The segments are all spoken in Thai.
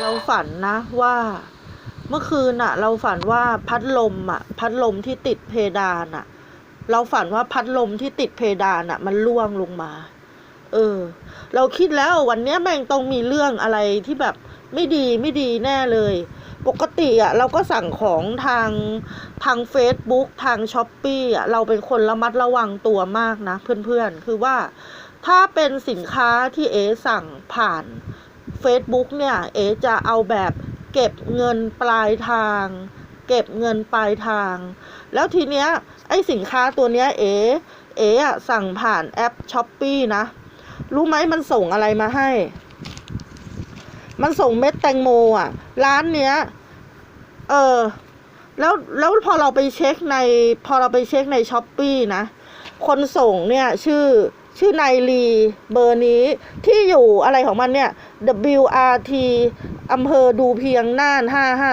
เราฝันนะว่าเมื่อคืนอะเราฝันว่าพัดลมอะพัดลมที่ติดเพดานอะเราฝันว่าพัดลมที่ติดเพดานอะมันร่วงลงมา เออ เราคิดแล้ววันเนี้ยแม่งต้องมีเรื่องอะไรที่แบบไม่ดีไม่ดีแน่เลย ปกติอะเราก็สั่งของทางทาง Facebook ทางช้อปปีอะเราเป็นคนระมัดระวังตัวมากนะเพื่อนๆ คือว่าถ้าเป็นสินค้าที่เอสั่งผ่าน Facebook เนี่ย เอจะเอาแบบเก็บเงินปลายทาง เก็บเงินปลายทาง แล้วทีเนี้ยไอสินค้าตัวเนี้ยเอเออะสั่งผ่านแอปช้อปปีนะ รู้ไหมมันส่งอะไรมาให้ มันส่งเม็ดแตงโมอะ ร้านเนี้ย เออแล้วแล้วพอเราไปเช็คในพอเราไปเช็คในช้อปปีนะ คนส่งเนี่ยชื่อ ชื่อนายลีเบอร์นี้ที่อยู่อะไรของมันเนี่ย WRT อำเภอดูเพียงน่าน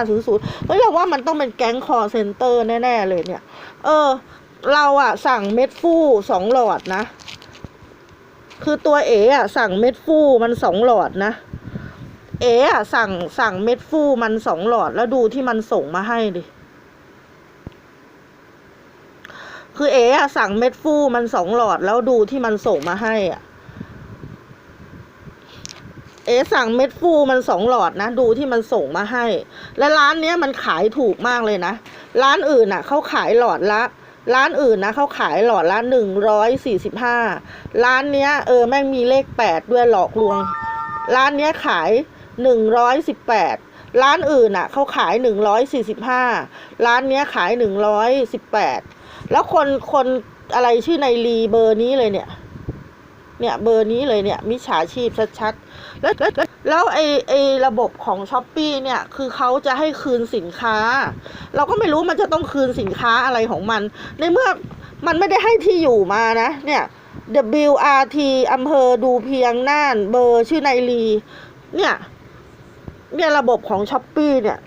5500เฮ้ยเราว่ามันต้องเป็นแก๊งคอเซ็นเตอร์แน่ ๆ เลยเนี่ย เออ เราอะสั่งเม็ดฟู่สองหลอดนะ คือตัวเอ๋อะสั่งเม็ดฟู่มันสองหลอดนะ เอ๋อะสั่งสั่งเม็ดฟู่มันสองหลอดแล้วดูที่มันส่งมาให้ดิ คือเอ๋อะสั่งเม็ดฟู่มันสองหลอดแล้วดูที่มันส่งมาให้อะ เอ๋สั่งเม็ดฟูมันสองหลอดนะ ดูที่มันส่งมาให้ และร้านเนี้ยมันขายถูกมากเลยนะ ร้านอื่นน่ะเขาขายหลอดละร้านอื่นนะเขาขายหลอดละหนึ่งร้อยสี่สิบห้าร้านเนี้ยเออแม่งมีเลขแปดด้วยหลอกลวง ร้านเนี้ยขายหนึ่งร้อยสิบแปดร้านอื่นน่ะเขาขายหนึ่งร้อยสี่สิบห้าร้านเนี้ยขายหนึ่งร้อยสิบแปด แล้วคนคนอะไรชื่อในรีเบอร์นี้เลยเนี่ย เนี่ยเบอร์นี้เลยเนี่ยมิจฉาชีพชัดๆแล้วแล้วแล้วไอไอระบบของช้อปปีเนี่ยคือเขาจะให้คืนสินค้า เราก็ไม่รู้มันจะต้องคืนสินค้าอะไรของมัน ในเมื่อมันไม่ได้ให้ที่อยู่มานะเนี่ย WRT อำเภอดูเพียงน่าน เบอร์ชื่อนายลีเนี่ย เนี่ยระบบของช้อปปีเนี่ย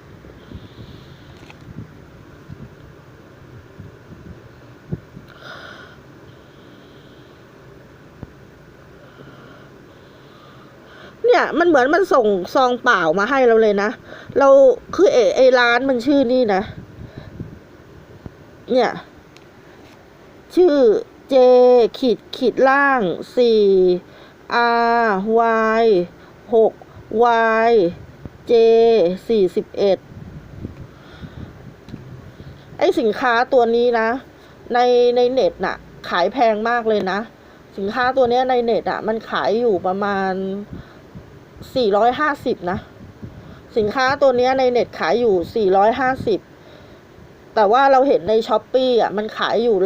เนี่ย มันเหมือนมันส่งซองเปล่ามาให้เราเลยนะ เราคือเอไอร้านมันชื่อนี่นะ เนี่ย ชื่อ J ขีดขีดล่าง4 R Y 6 Y J 41ไอสินค้าตัวนี้นะ ในในเน็ตน่ะ ขายแพงมากเลยนะ สินค้าตัวเนี้ยในเน็ตอะ มันขายอยู่ประมาณ 450 นะ สินค้าตัวนี้ในเน็ตขายอยู่ 450 แต่ว่าเราเห็นในช้อปปีอะมันขายอยู่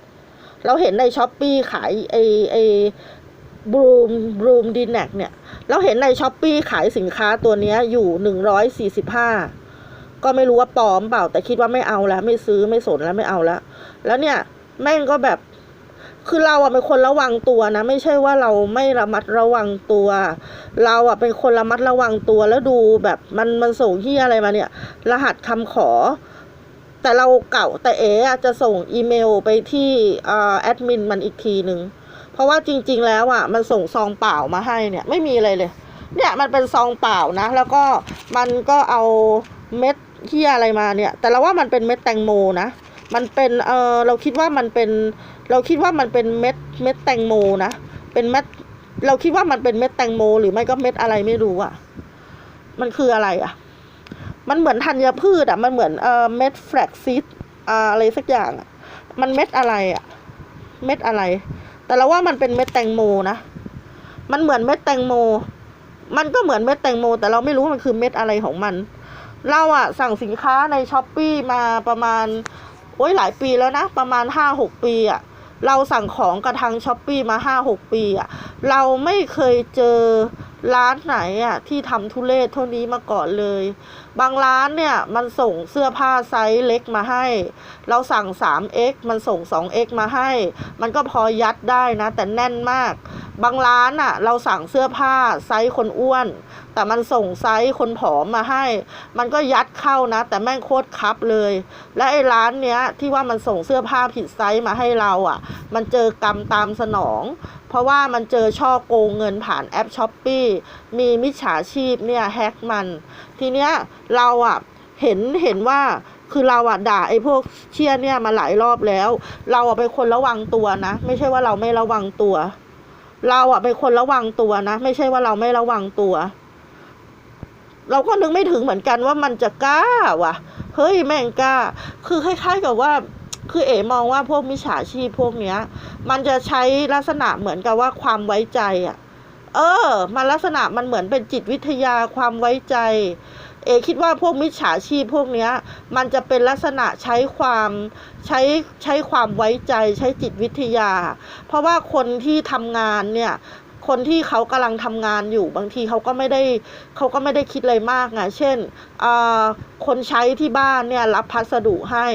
150 เราเห็นในช้อปปีขายไอไอบรูมบรูมดีแนกเนี่ย เราเห็นในช้อปปีขายสินค้าตัวนี้ยอยู่ 145 ก็ไม่รู้ว่าปลอมเปล่า แต่คิดว่าไม่เอาแล้ว ไม่ซื้อไม่สนแล้วไม่เอาแล้ว แล้วเนี่ย แม่งก็แบบ คือเราอะเป็นคนระวังตัวนะ ไม่ใช่ว่าเราไม่ระมัดระวังตัว เราอะเป็นคนระมัดระวังตัวแล้วดูแบบมันมันส่งที่อะไรมาเนี่ย รหัสคำขอ แต่เราเก่าแต่เอ๋จะส่งอีเมลไปที่แอดมินมันอีกทีหนึ่งเพราะว่าจริง ๆ แล้วอะมันส่งซองเปล่ามาให้เนี่ย ไม่มีอะไรเลย เนี่ยมันเป็นซองเปล่านะ แล้วก็มันก็เอาเม็ดที่อะไรมาเนี่ย แต่เราว่ามันเป็นเม็ดแตงโมนะมันเป็นเออเราคิดว่ามันเป็น เราคิดว่ามันเป็นเม็ดเม็ดแตงโมนะ เป็นเม็ด เราคิดว่ามันเป็นเม็ดแตงโม หรือไม่ก็เม็ดอะไรไม่รู้อะมันคืออะไรอะมันเหมือนธัญพืชอะมันเหมือนเอ่อเม็ดแฟลกซีดอะไรสักอย่างอะมันเม็ดอะไรอะเม็ดอะไร แต่เราว่ามันเป็นเม็ดแตงโมนะ มันเหมือนเม็ดแตงโม มันก็เหมือนเม็ดแตงโม แต่เราไม่รู้ว่ามันคือเม็ดอะไรของมัน เราอะสั่งสินค้าในช้อปปีมาประมาณโอ้ยหลายปีแล้วนะ ประมาณห้าหกปีอะ เราสั่งของกระทางช้อปปีมาห้าหกปีอะ่ะเราไม่เคยเจอร้านไหนอะ่ะที่ทำทุเรศเท่านี้มาก่อนเลย บางร้านเนี่ยมันส่งเสื้อผ้าไซส์เล็กมาให้ เราสั่ง 3x มันส่ง 2x มาให้ มันก็พอยัดได้นะ แต่แน่นมาก บางร้านอะเราสั่งเสื้อผ้าไซส์คนอ้วน แต่มันส่งไซส์คนผอมมาให้ มันก็ยัดเข้านะ แต่แม่งโคตรคับเลย และไอ้ร้านเนี้ยที่ว่ามันส่งเสื้อผ้าผิดไซส์มาให้เราอะ มันเจอกรรมตามสนอง เพราะว่ามันเจอช่อโกงเงินผ่านแอปช้อปปีมีมิจฉาชีพเนี่ยแฮกมัน ทีเนี้ยเราอะเห็นเห็นว่าคือเราอะด่าไอ้พวกเชี่ยเนี่ยมาหลายรอบแล้ว เราอะเป็นคนระวังตัวนะ ไม่ใช่ว่าเราไม่ระวังตัว เราอะเป็นคนระวังตัวนะ ไม่ใช่ว่าเราไม่ระวังตัว เราก็นึกไม่ถึงเหมือนกันว่ามันจะกล้าว่ะ เฮ้ยแม่งกล้า คือคล้ายๆกับว่า คือเอ๋มองว่าพวกมิจฉาชีพพวกเนี้ย มันจะใช้ลักษณะเหมือนกับว่าความไว้ใจอะ เออ มันลักษณะมันเหมือนเป็นจิตวิทยาความไว้ใจ เอคิดว่าพวกมิจฉาชีพพวกเนี้ย มันจะเป็นลักษณะใช้ความใช้ใช้ความไว้ใจ ใช้จิตวิทยา เพราะว่าคนที่ทำงานเนี่ย คนที่เขากำลังทำงานอยู่บางทีเขาก็ไม่ได้เขาก็ไม่ได้คิดอะไรมากไงเช่นคนใช้ที่บ้านเนี่ยรับพัสดุให้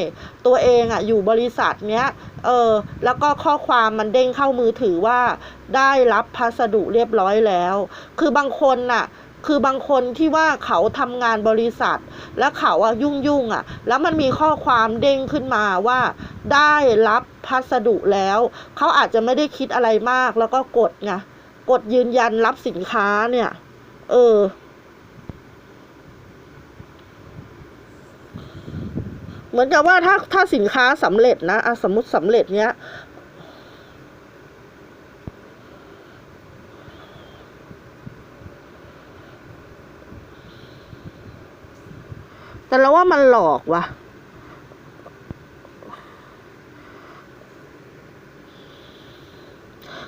ตัวเองอะอยู่บริษัทเนี้ยเออแล้วก็ข้อความมันเด้งเข้ามือถือว่าได้รับพัสดุเรียบร้อยแล้ว คือบางคนน่ะคือบางคนที่ว่าเขาทำงานบริษัท แล้วเขาอะยุ่งยุ่งอะแล้วมันมีข้อความเด้งขึ้นมาว่า ได้รับพัสดุแล้ว เขาอาจจะไม่ได้คิดอะไรมากแล้วก็กดไง กดยืนยันรับสินค้าเนี่ย เออ เหมือนกับว่าถ้าถ้าสินค้าสำเร็จนะะสมมติสำเร็จเนี้ยแต่เราว่ามันหลอกว่ะ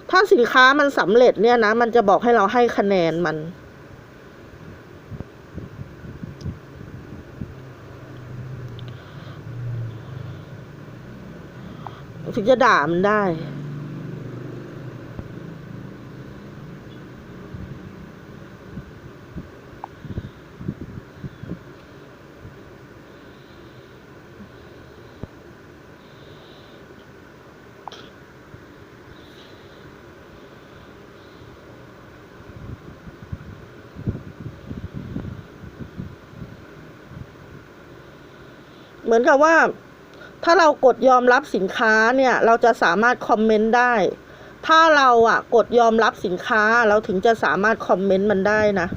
ถ้าสินค้ามันสำเร็จเนี่ยนะ มันจะบอกให้เราให้คะแนนมัน ถึงจะด่ามันได้ เหมือนกับว่า ถ้าเรากดยอมรับสินค้าเนี่ย เราจะสามารถคอมเมนต์ได้ ถ้าเราอะกดยอมรับสินค้าเราถึงจะสามารถคอมเมนต์มันได้นะ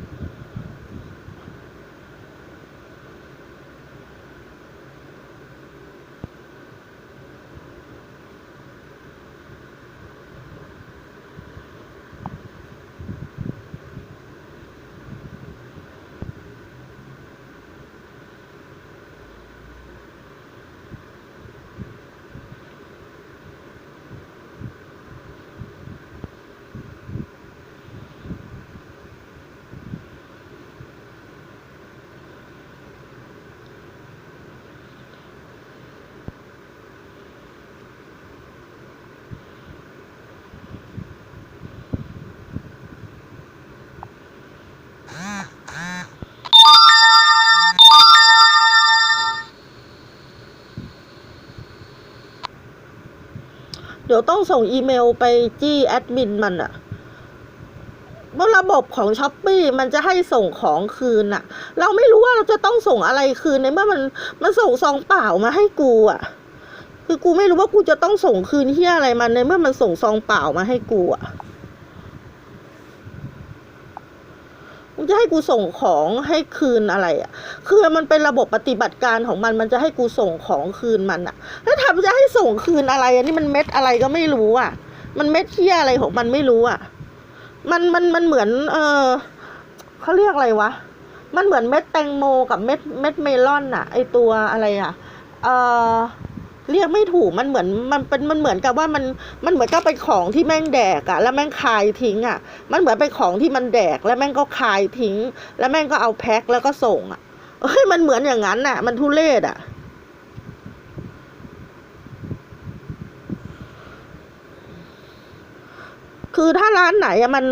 เดี๋ยวต้องส่งอีเมลไปจี้แอดมินมันอะเพราะระบบของช้อปปีมันจะให้ส่งของคืนอะเราไม่รู้ว่าเราจะต้องส่งอะไรคืนในเมื่อมันมันส่งซองเปล่ามาให้กูอะคือกูไม่รู้ว่ากูจะต้องส่งคืนที่อะไรมันในเมื่อมันส่งซองเปล่ามาให้กูอะมึง จะให้กูส่งของให้คืนอะไรอะคือมันเป็นระบบปฏิบัติการของมันมันจะให้กูส่งของคืนมันอะแล้วถามจะให้ส่งคืนอะไรอันนี้มันเม็ดอะไรก็ไม่รู้อะ มันเม็ดเที่ยอะไรของมันไม่รู้อะ มันมันมันเหมือน เออเขาเรียกอะไรวะ มันเหมือนเม็ดแตงโมกับเม็ดเม็ดเมลอนอะ ไอตัวอะไรอะ เออ เรียกไม่ถูกมันเหมือนมันเป็นมันเหมือนกับว่ามันมันเหมือนกับเป็นของที่แม่งแดกอะแล้วแม่งคายทิ้งอะมันเหมือนเป็นของที่มันแดกแล้วแม่งก็คายทิ้ง แล้วแม่งก็เอาแพ็คแล้วก็ส่งอะเฮ้ยมันเหมือนอย่างนั้นอะมันทุเรศอะคือถ้าร้านไหนอะมัน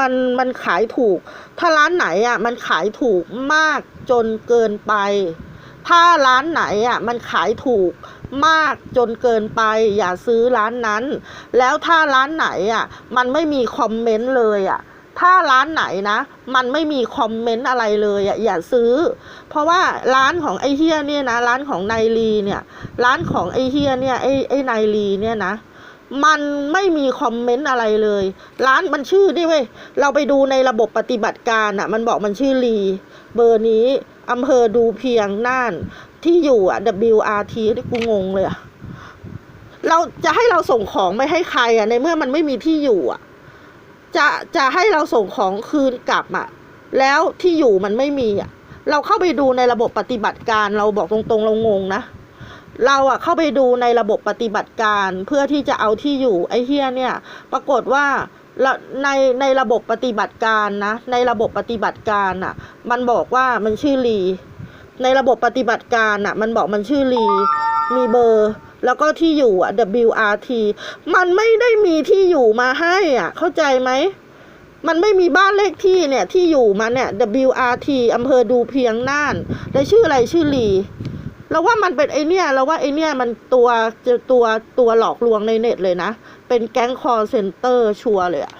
มันมันขายถูก ถ้าร้านไหนอะมันขายถูกมากจนเกินไป ถ้าร้านไหนอะมันขายถูก มากจนเกินไป อย่าซื้อร้านนั้น แล้วถ้าร้านไหนอะ มันไม่มีคอมเมนต์เลยอะถ้าร้านไหนนะ มันไม่มีคอมเมนต์อะไรเลยอะอย่าซื้อ เพราะว่าร้านของไอเฮียเนี่ยนะ ร้านของนายลีเนี่ย ร้านของไอเฮียเนี่ยไอไอนายลีเนี่ยนะ มันไม่มีคอมเมนต์อะไรเลย ร้านมันชื่อนี่เว้ย เราไปดูในระบบปฏิบัติการอะ มันบอกมันชื่อลี เบอร์นี้อำเภอดูเพียงน่าน ที่อยู่อะ WRT ที่กูงงเลยอะเราจะให้เราส่งของไม่ให้ใครอะ ในเมื่อมันไม่มีที่อยู่อะ จะจะให้เราส่งของคืนกลับอะ แล้วที่อยู่มันไม่มีอะ เราเข้าไปดูในระบบปฏิบัติการเราบอกตรงๆ เรางงนะ เราอะเข้าไปดูในระบบปฏิบัติการเพื่อที่จะเอาที่อยู่ไอ้เฮียเนี่ย ปรากฏว่าละในในระบบปฏิบัติการนะ ในระบบปฏิบัติการอะมันบอกว่ามันชื่อลีในระบบปฏิบัติการอะมันบอกมันชื่อลีมีเบอร์แล้วก็ที่อยู่อะ WRT มันไม่ได้มีที่อยู่มาให้อะ เข้าใจไหม มันไม่มีบ้านเลขที่เนี่ย ที่อยู่มาเนี่ย WRT อำเภอดูเพียงน่านแล้ชื่ออะไรชื่อลี เราว่ามันเป็นไอเนี่ยเราว่าไอเนี่ยมันตัวจะตัวตัวหลอกลวงในเน็ตเลยนะ เป็นแก๊งคอร์เซนเตอร์ชัวร์เลยอะ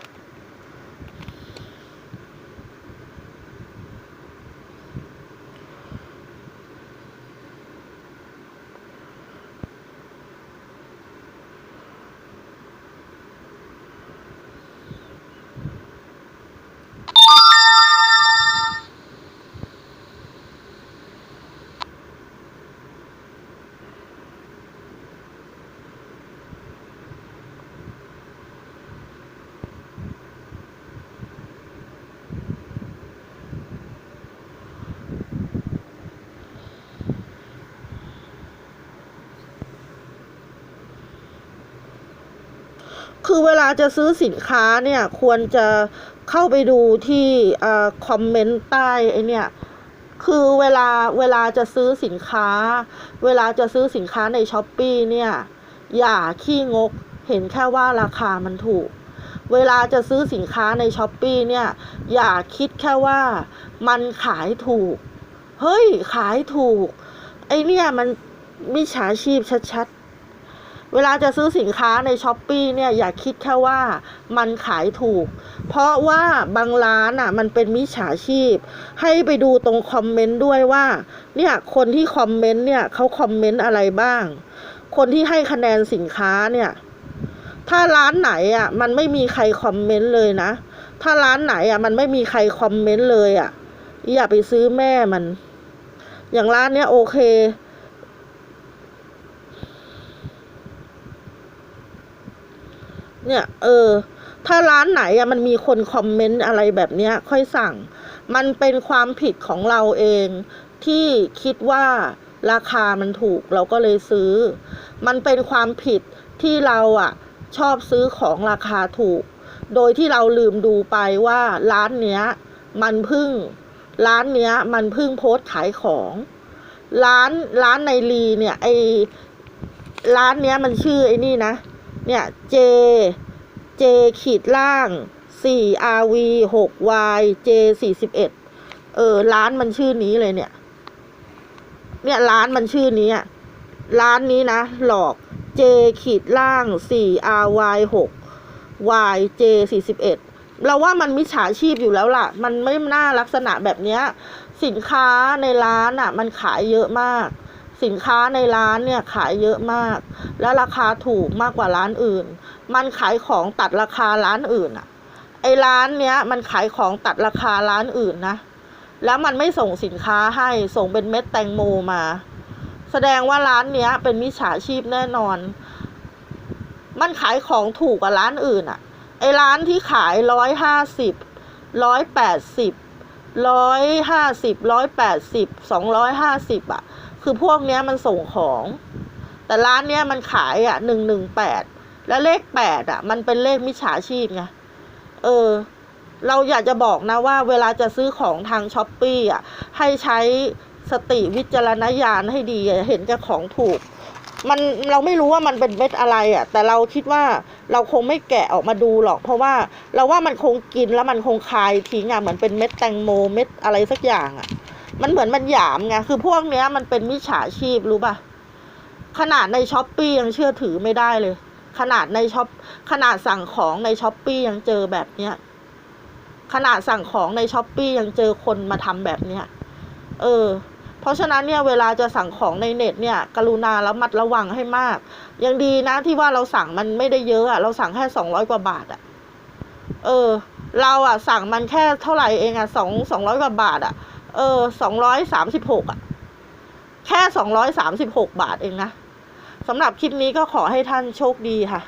คือเวลาจะซื้อสินค้าเนี่ยควรจะเข้าไปดูที่คอมเมนต์ใต้ไอเนี่ยคือเวลาเวลาจะซื้อสินค้า เวลาจะซื้อสินค้าในช้อปปีเนี่ยอย่าขี้งกเห็นแค่ว่าราคามันถูก เวลาจะซื้อสินค้าในช้อปปีเนี่ยอย่าคิดแค่ว่ามันขายถูก เฮ้ยขายถูก ไอเนี่ยมันมิจฉาชีพชัดๆ เวลาจะซื้อสินค้าในช้อปปีเนี่ยอย่าคิดแค่ว่ามันขายถูก เพราะว่าบางร้านอะมันเป็นมิจฉาชีพ ให้ไปดูตรงคอมเมนต์ด้วยว่าเนี่ยคนที่คอมเมนต์เนี่ยเขาคอมเมนต์อะไรบ้าง คนที่ให้คะแนนสินค้าเนี่ยถ้าร้านไหนอะมันไม่มีใครคอมเมนต์เลยนะ ถ้าร้านไหนอะมันไม่มีใครคอมเมนต์เลยอะอย่าไปซื้อแม่มัน อย่างร้านเนี้ยโอเค เนี่ย เออ ถ้าร้านไหนอะมันมีคนคอมเมนต์อะไรแบบเนี้ย ค่อยสั่ง มันเป็นความผิดของเราเอง ที่คิดว่าราคามันถูกเราก็เลยซื้อ มันเป็นความผิดที่เราอะชอบซื้อของราคาถูก โดยที่เราลืมดูไปว่าร้านเนี้ย มันพึ่ง ร้านเนี้ย มันพึ่งโพสต์ขายของ ร้านร้านในลีเนี่ยไอร้านเนี้ยมันชื่อไอ้นี่นะ เนี่ย J J ขีดล่าง 4 RV 6 Y J 41เออร้านมันชื่อนี้เลยเนี่ย เนี่ยร้านมันชื่อนี้ร้านนี้นะ หลอก J ขีดล่าง 4 RY 6 Y J 41เราว่ามันมิจฉาชีพอยู่แล้วล่ะ มันไม่น่าลักษณะแบบเนี้ยสินค้าในร้านอะ มันขายเยอะมาก สินค้าในร้านเนี่ยขายเยอะมาก และราคาถูกมากกว่าร้านอื่น มันขายของตัดราคาร้านอื่นอะไอร้านเนี้ยมันขายของตัดราคาร้านอื่นนะ แล้วมันไม่ส่งสินค้าให้ส่งเป็นเม็ดแตงโมมา แสดงว่าร้านเนี้ยเป็นมิจฉาชีพแน่นอน มันขายของถูกกว่าร้านอื่นอะไอร้านที่ขายร้อยห้าสิบร้อยแปดสิบร้อยห้าสิบร้อยแปดสิบสองร้อยห้าสิบอะ คือพวกเนี้ยมันส่งของ แต่ร้านเนี้ยมันขายอะหนึ่งหนึ่งแปดแล้วเลขแปดอะ มันเป็นเลขมิจฉาชีพไงเออ เราอยากจะบอกนะว่า เวลาจะซื้อของทางช้อปปี้อะ ให้ใช้สติวิจารณญาณให้ดีเห็นแก่ของถูก มันเราไม่รู้ว่ามันเป็นเม็ดอะไรอะ แต่เราคิดว่าเราคงไม่แกะออกมาดูหรอก เพราะว่าเราว่ามันคงกินแล้วมันคงคายทิ้งอะเหมือนเป็นเม็ดแตงโมเม็ดอะไรสักอย่างอะ มันเหมือนมันหยามไงคือพวกเนี้ยมันเป็นมิจฉาชีพรู้ป่ะขนาดในช้อปปี้ยังเชื่อถือไม่ได้เลย ขนาดในช็อปขนาดสั่งของในช้อปปี้ยังเจอแบบเนี้ยขนาดสั่งของในช้อปปี้ยังเจอคนมาทำแบบเนี้ยเออ เพราะฉะนั้นเนี่ยเวลาจะสั่งของในเน็ตเนี่ย กรุณาระมัดระวังให้มาก ยังดีนะที่ว่าเราสั่งมันไม่ได้เยอะอะเราสั่งแค่สองร้อยกว่าบาทอะเออ เราอะสั่งมันแค่เท่าไหร่เองอะสองสองร้อยกว่าบาทอะ เออสองร้อยสามสิบหกอะแค่สองร้อยสามสิบหกบาทเองนะสำหรับคลิปนี้ก็ขอให้ท่านโชคดีค่ะ